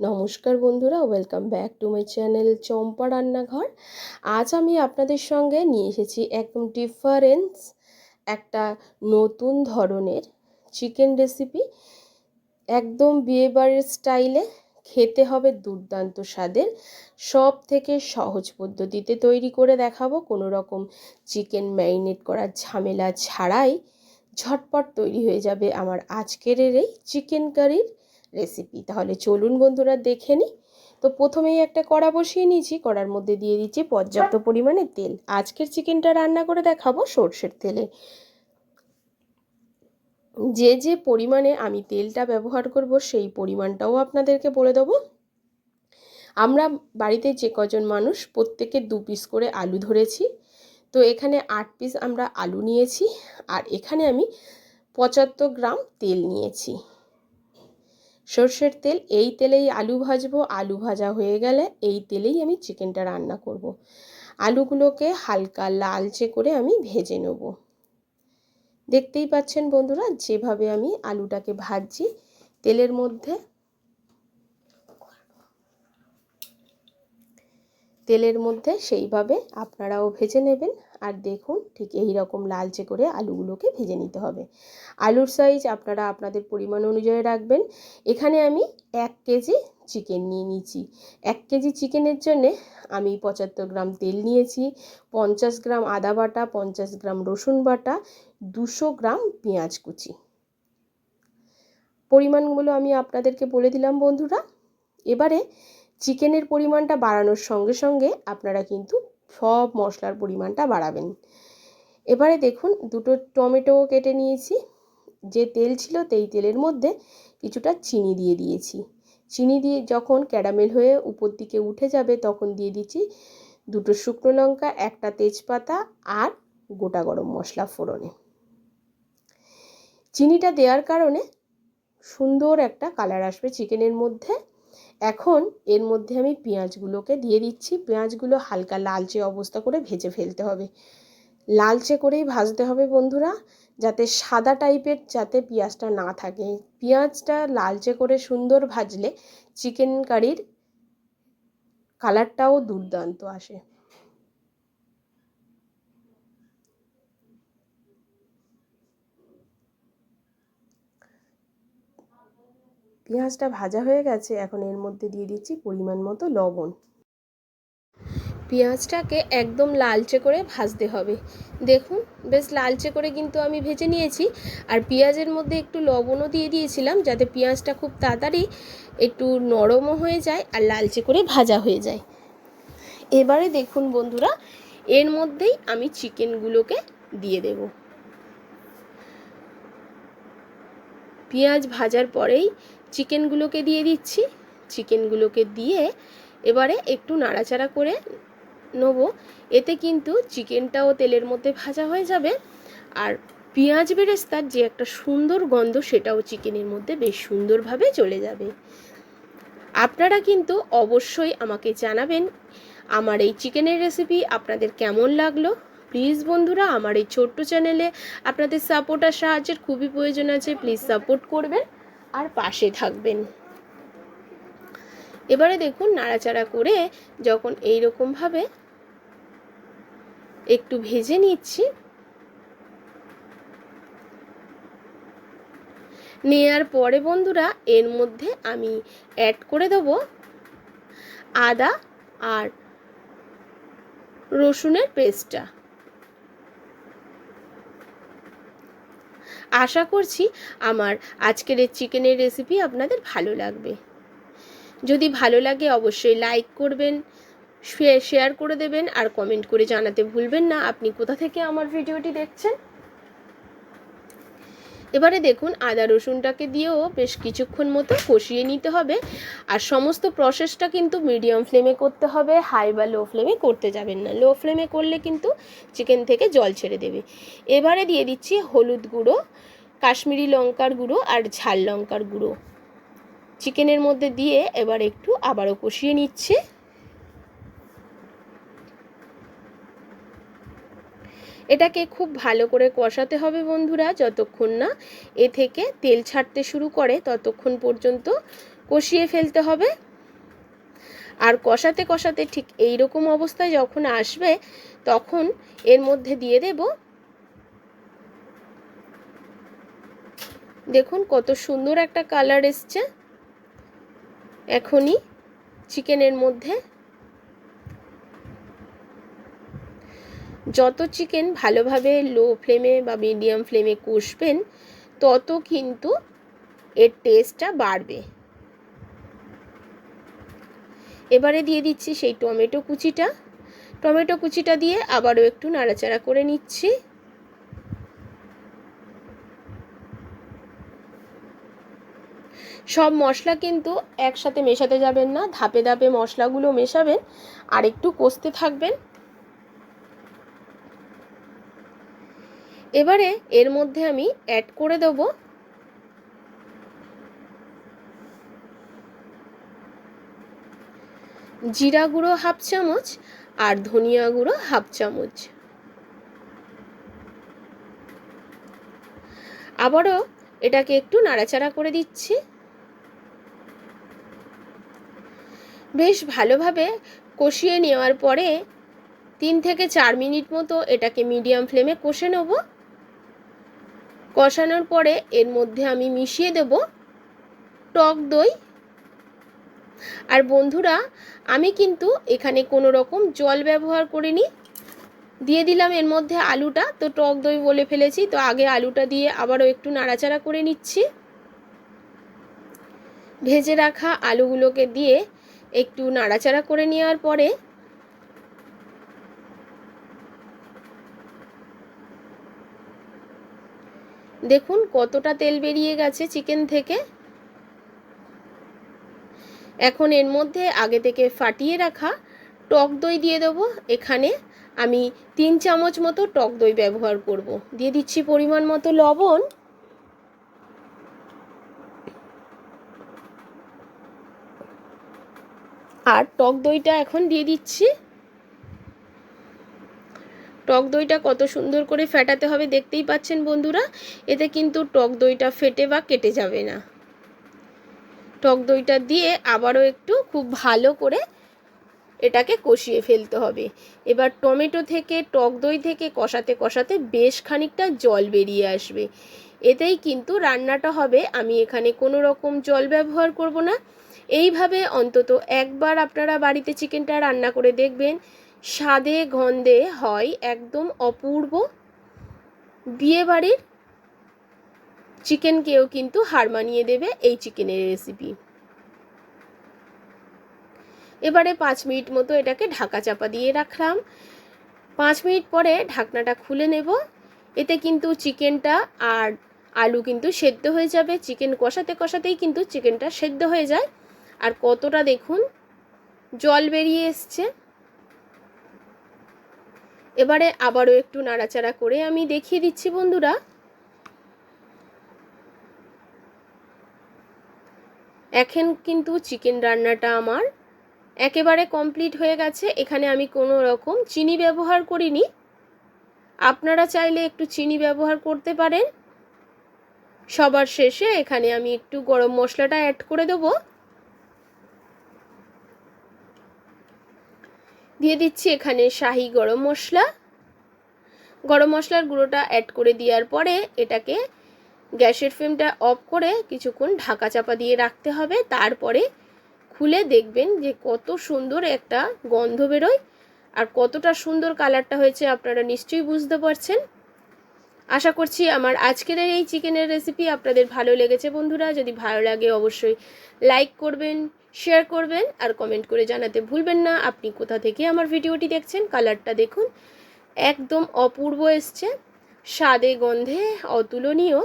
নমস্কার বন্ধুরা welcome back to my channel Champa রান্নাঘর। আজ আমি আপনাদের সঙ্গে নিয়ে এসেছি একদম ডিফারেন্স একটা নতুন ধরনের চিকেন রেসিপি একদম বিয়েবাড়ির স্টাইলে খেতে হবে দুর্দান্ত স্বাদের সব থেকে সহজ পদ্ধতিতে তৈরি করে দেখাবো। কোনো রকম চিকেন ম্যারিনেট করার ঝামেলা ছাড়াই ঝটপট তৈরি হয়ে যাবে আমার আজকের এই চিকেন কারির রেসিপি তাহলে চলুন বন্ধুরা, দেখে নিই তো প্রথমেই একটা কড়া বসিয়ে নিয়েছি। কড়ার মধ্যে দিয়ে দিচ্ছি পর্যাপ্ত পরিমাণে তেল। আজকের চিকেনটা রান্না করে দেখাবো সর্ষের তেলে। যে যে পরিমাণে আমি তেলটা ব্যবহার করব, সেই পরিমাণটাও আপনাদেরকে বলে দেবো। আমরা বাড়িতে যে কজন মানুষ, প্রত্যেকে দু পিস করে আলু ধরেছি। তো এখানে আট পিস আমরা আলু নিয়েছি। আর এখানে আমি পঁচাত্তর গ্রাম তেল নিয়েছি। সর্ষের তেল, এই তেলেই আলু ভাজবো। আলু ভাজা হয়ে গেলে এই তেলেই আমি চিকেনটা রান্না করব। আলুগুলোকে হালকা লালচে করে আমি ভেজে নেব। দেখতেই পাচ্ছেন বন্ধুরা, যেভাবে আমি আলুটাকে ভাজছি, তেলের মধ্যে তেলের মধ্যে সেইভাবে আপনারাও ভেজে নেবেন। আর দেখুন ঠিক এই রকম লালচে করে আলুগুলোকে ভেজে নিতে হবে। আলুর সাইজ আপনারা আপনাদের পরিমাণ অনুযায়ী রাখবেন। এখানে আমি এক কেজি চিকেন নিয়ে নিয়েছি। এক কেজি চিকেনের জন্যে আমি পঁচাত্তর গ্রাম তেল নিয়েছি, পঞ্চাশ গ্রাম আদা বাটা, পঞ্চাশ গ্রাম রসুন বাটা, দুশো গ্রাম পেঁয়াজ কুচি। পরিমাণগুলো আমি আপনাদেরকে বলে দিলাম বন্ধুরা। এবারে চিকেনের পরিমাণটা বাড়ানোর সঙ্গে সঙ্গে আপনারা কিন্তু সব মশলার পরিমাণটা বাড়াবেন। এবারে দেখুন, দুটো টমেটো কেটে নিয়েছি। যে তেল ছিল তেই তেলের মধ্যে কিছুটা চিনি দিয়ে দিয়েছি। চিনি দিয়ে যখন ক্যারামেল হয়ে উপর দিকে উঠে যাবে, তখন দিয়ে দিচ্ছি দুটো শুকনো লঙ্কা, একটা তেজপাতা আর গোটা গরম মশলা ফোড়নে। চিনিটা দেওয়ার কারণে সুন্দর একটা কালার আসবে চিকেনের মধ্যে। এখন এর মধ্যে আমি পেঁয়াজগুলোকে দিয়ে দিচ্ছি। পেঁয়াজগুলো হালকা লালচে অবস্থা করে ভেজে ফেলতে হবে। লালচে করেই ভাজতে হবে বন্ধুরা, যাতে সাদা টাইপের যাতে পেঁয়াজটা না থাকে। পেঁয়াজটা লালচে করে সুন্দর ভাজলে চিকেন কারির কালারটাও দুর্দান্ত আসে। পেঁয়াজটা ভাজা হয়ে গেছে, এখন এর মধ্যে দিয়ে দিচ্ছি পরিমাণ মতো লবণ। পেঁয়াজটাকে একদম লালচে করে ভাজতে হবে। দেখুন, বেশ লালচে করে কিন্তু আমি ভেজে নিয়েছি। আর পেঁয়াজের মধ্যে একটু লবণও দিয়ে দিয়েছিলাম, যাতে পেঁয়াজটা খুব তাড়াতাড়ি একটু নরমও হয়ে যায় আর লালচে করে ভাজা হয়ে যায়। এবারে দেখুন বন্ধুরা, এর মধ্যেই আমি চিকেনগুলোকে দিয়ে দেব। পেঁয়াজ ভাজার পরেই চিকেনগুলোকে দিয়ে দিচ্ছি। চিকেনগুলোকে দিয়ে এবারে একটু নাড়াচাড়া করে নেব। এতে কিন্তু চিকেনটাও তেলের মধ্যে ভাজা হয়ে যাবে। আর পেঁয়াজ বেরেস্তার যে একটা সুন্দর গন্ধ, সেটাও চিকেনের মধ্যে বেশ সুন্দরভাবে চলে যাবে। আপনারা কিন্তু অবশ্যই আমাকে জানাবেন, আমার এই চিকেনের রেসিপি আপনাদের কেমন লাগল? প্লিজ বন্ধুরা, আমার এই ছোট্ট চ্যানেলে আপনাদের সাপোর্ট আর সাহায্যের খুবই প্রয়োজন আছে। প্লিজ সাপোর্ট করবেন। আর পাশে থাকবেন। এবারে দেখুন নাড়াচাড়া করে যখন এই রকমভাবে একটু ভেজে নিচ্ছি, নেয়ার পরে বন্ধুরা এর মধ্যে আমি অ্যাড করে দেব আদা আর রসুনের পেস্টটা আশা করছি আমার আজকের এই চিকেনের রেসিপি আপনাদের ভালো লাগবে। যদি ভালো লাগে অবশ্যই লাইক করবেন শেয়ার করে দেবেন আর কমেন্ট করে জানাতে ভুলবেন না। আপনি কোথা থেকে আমার ভিডিওটি দেখছেন? এবারে দেখুন, আদা রসুনটাকে দিয়েও বেশ কিছুক্ষণ মতো কষিয়ে নিতে হবে। আর সমস্ত প্রসেসটা কিন্তু মিডিয়াম ফ্লেমে করতে হবে হাই বা লো ফ্লেমে করতে যাবেন না। লো ফ্লেমে করলে কিন্তু চিকেন থেকে জল ছেড়ে দেবে। এবারে দিয়ে দিচ্ছি হলুদ গুঁড়ো। কাশ্মীরি লঙ্কার গুঁড়ো আর ঝাল লঙ্কার গুঁড়ো। চিকেনের মধ্যে দিয়ে এবার একটু আবারও কষিয়ে নিচ্ছে। এটাকে খুব ভালো করে কষাতে হবে বন্ধুরা যতক্ষণ না এ থেকে তেল ছাড়তে শুরু করে ততক্ষণ পর্যন্ত কষিয়ে ফেলতে হবে। আর কষাতে কষাতে ঠিক এই রকম অবস্থায় যখন আসবে তখন এর মধ্যে দিয়ে দেব দেখুন কত সুন্দর একটা কালার এসছে। এখনই চিকেনের মধ্যে যত চিকেন ভালোভাবে লো ফ্লেমে বা মিডিয়াম ফ্লেমে কষবেন, তত কিন্তু এর টেস্টটা বাড়বে। এবারে দিয়ে দিচ্ছি সেই টমেটো কুচিটা। টমেটো কুচিটা দিয়ে আবারও একটু নাড়াচাড়া করে নিচ্ছি। সব মশলা কিন্তু একসাথে মেশাতে যাবেন না, ধাপে ধাপে মশলাগুলো মেশাবেন, আর একটু কষতে থাকবেন। এবারে এর মধ্যে আমি অ্যাড করে দেব জিরা গুঁড়ো হাফ চামচ আর ধনিয়া গুঁড়ো হাফ চামচ। আবারও এটাকে একটু নাড়াচাড়া করে দিচ্ছি। বেশ ভালোভাবে কষিয়ে নেওয়ার পরে তিন থেকে চার মিনিট মতো এটাকে মিডিয়াম ফ্লেমে কষে নেব। কষানোর পরে এর মধ্যে আমি মিশিয়ে দেব টক দই। আর বন্ধুরা, আমি কিন্তু এখানে কোনো রকম জল ব্যবহার করিনি। দিয়ে দিলাম এর মধ্যে আলুটা, তো টক দই বলে ফেলেছি, তো আগে আলুটা দিয়ে আবারও একটু নাড়াচাড়া করে নিচ্ছি। ভেজে রাখা আলুগুলোকে দিয়ে একটু নাড়াচাড়া করে নেওয়ার পরে দেখুন কতটা তেল বেরিয়ে গেছে চিকেন থেকে। এখন এর মধ্যে আগে থেকে ফাটিয়ে রাখা টক দই দিয়ে দেবো। এখানে আমি তিন চামচ মতো টক দই ব্যবহার করব। দিয়ে দিচ্ছি পরিমাণ মতো লবণ। আর টক দইটা এখন দিয়ে দিচ্ছি। টক দইটা কত সুন্দর করে ফেটাতে হবে দেখতেই পাচ্ছেন বন্ধুরা, এতে কিন্তু টক দইটা ফেটে বা কেটে যাবে না। টক দইটা দিয়ে আবারও একটু খুব ভালো করে এটাকে কষিয়ে ফেলতে হবে। এবার টমেটো থেকে, টক দই থেকে কষাতে কষাতে বেশ খানিকটা জল বেরিয়ে আসবে। এতেই কিন্তু রান্নাটা হবে। আমি এখানে কোনো রকম জল ব্যবহার করব না। এইভাবে অন্তত একবার আপনারা বাড়িতে চিকেনটা রান্না করে দেখবেন, স্বাদে, গন্ধে হয় একদম অপূর্ব। বিয়েবাড়ির চিকেনকেও কিন্তু হার মানিয়ে দেবে এই চিকেনের রেসিপি। এবারে পাঁচ মিনিট মতো এটাকে ঢাকা চাপা দিয়ে রাখলাম। পাঁচ মিনিট পরে ঢাকনাটা খুলে নেব। এতে কিন্তু চিকেনটা আর আলু কিন্তু সেদ্ধ হয়ে যাবে। চিকেন কষাতে কষাতেই কিন্তু চিকেনটা সেদ্ধ হয়ে যায়। আর কতটা দেখুন, জল বেরিয়ে এসছে। এবারে আবারও একটু নাড়াচাড়া করে আমি দেখিয়ে দিচ্ছি বন্ধুরা। এখন কিন্তু চিকেন রান্নাটা আমার একেবারে কমপ্লিট হয়ে গেছে। এখানে আমি কোনো রকম চিনি ব্যবহার করিনি। আপনারা চাইলে একটু চিনি ব্যবহার করতে পারেন। সবার শেষে এখানে আমি একটু গরম মশলাটা অ্যাড করে দেবো। দিয়ে দিচ্ছি এখানে শাহি গরম মশলা। গরম মশলার গুঁড়োটা অ্যাড করে দেওয়ার পরে এটাকে গ্যাসের ফ্লেমটা অফ করে কিছুক্ষণ ঢাকা চাপা দিয়ে রাখতে হবে। তারপরে খুলে দেখবেন যে কত সুন্দর একটা গন্ধ বেরোয়। আর কতটা সুন্দর কালারটা হয়েছে আপনারা নিশ্চয়ই বুঝতে পারছেন। আশা করছি আমার আজকের এই চিকেনের রেসিপি আপনাদের ভালো লেগেছে বন্ধুরা। যদি ভালো লাগে অবশ্যই লাইক করবেন শেয়ার করবেন আর কমেন্ট করে জানাতে ভুলবেন না। আপনি কোথা থেকে আমার ভিডিওটি দেখছেন? কালারটা দেখুন। একদম অপূর্ব এসছে। স্বাদে গন্ধে অতুলনীয়।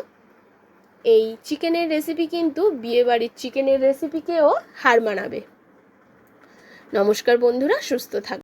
এই চিকেনের রেসিপি কিন্তু বিয়েবাড়ির চিকেনের রেসিপিকেও হার মানাবে। নমস্কার বন্ধুরা, সুস্থ থাক